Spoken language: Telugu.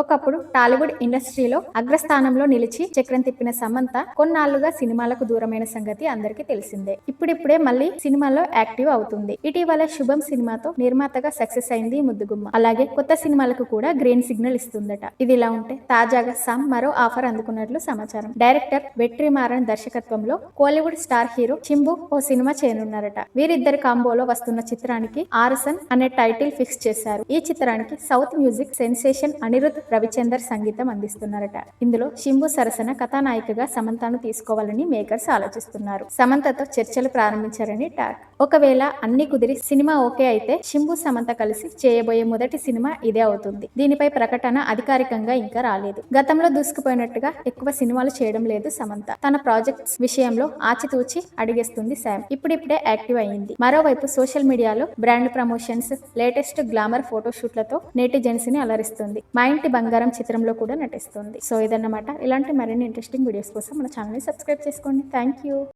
ఒకప్పుడు టాలీవుడ్ ఇండస్ట్రీలో అగ్రస్థానంలో నిలిచి చక్రం తిప్పిన సమంత కొన్నాళ్ళుగా సినిమాలకు దూరమైన సంగతి అందరికీ తెలిసిందే. ఇప్పుడిప్పుడే మళ్ళీ సినిమాలో యాక్టివ్ అవుతుంది. ఇటీవల శుభం సినిమాతో నిర్మాతగా సక్సెస్ అయింది ముద్దుగుమ్మ. అలాగే కొత్త సినిమాలకు కూడా గ్రీన్ సిగ్నల్ ఇస్తుందట. ఇది ఇలా ఉంటే తాజాగా సమ్ మరో ఆఫర్ అందుకున్నట్లు సమాచారం. డైరెక్టర్ వెట్రిమారన్ దర్శకత్వంలో కోలీవుడ్ స్టార్ హీరో చింబు ఓ సినిమా చేయనున్నారట. వీరిద్దరి కాంబోలో వస్తున్న చిత్రానికి ఆర్సన్ అనే టైటిల్ ఫిక్స్ చేశారు. ఈ చిత్రానికి south music sensation Anirudh Ravichander సంగీతం అందిస్తున్నారట. ఇందులో శింబు సరసన కథానాయికగా సమంతను తీసుకోవాలని మేకర్స్ ఆలోచిస్తున్నారు. సమంతతో చర్చలు ప్రారంభించారని టాక్. ఒకవేళ అన్ని కుదిరి సినిమా ఓకే అయితే శింబు సమంత కలిసి చేయబోయే మొదటి సినిమా ఇదే అవుతుంది. దీనిపై ప్రకటన అధికారికంగా ఇంకా రాలేదు. గతంలో దూసుకుపోయినట్టుగా ఎక్కువ సినిమాలు చేయడం లేదు సమంత. తన ప్రాజెక్ట్స్ విషయంలో ఆచితూచి అడిగేస్తుంది శామ్. ఇప్పుడిప్పుడే యాక్టివ్ అయ్యింది. మరోవైపు సోషల్ మీడియాలో బ్రాండ్ ప్రమోషన్స్ లేటెస్ట్ గ్లామర్ ఫోటోషూట్లతో నేటిజెన్స్ని అలరిస్తుంది. మా ఇంటి బంగారం చిత్రంలో కూడా నటిస్తుంది. సో ఇదన్నమాట. ఇలాంటి మరిన్ని ఇంట్రెస్టింగ్ వీడియోస్ కోసం మన ఛానల్ని సబ్స్క్రైబ్ చేసుకోండి. Thank you.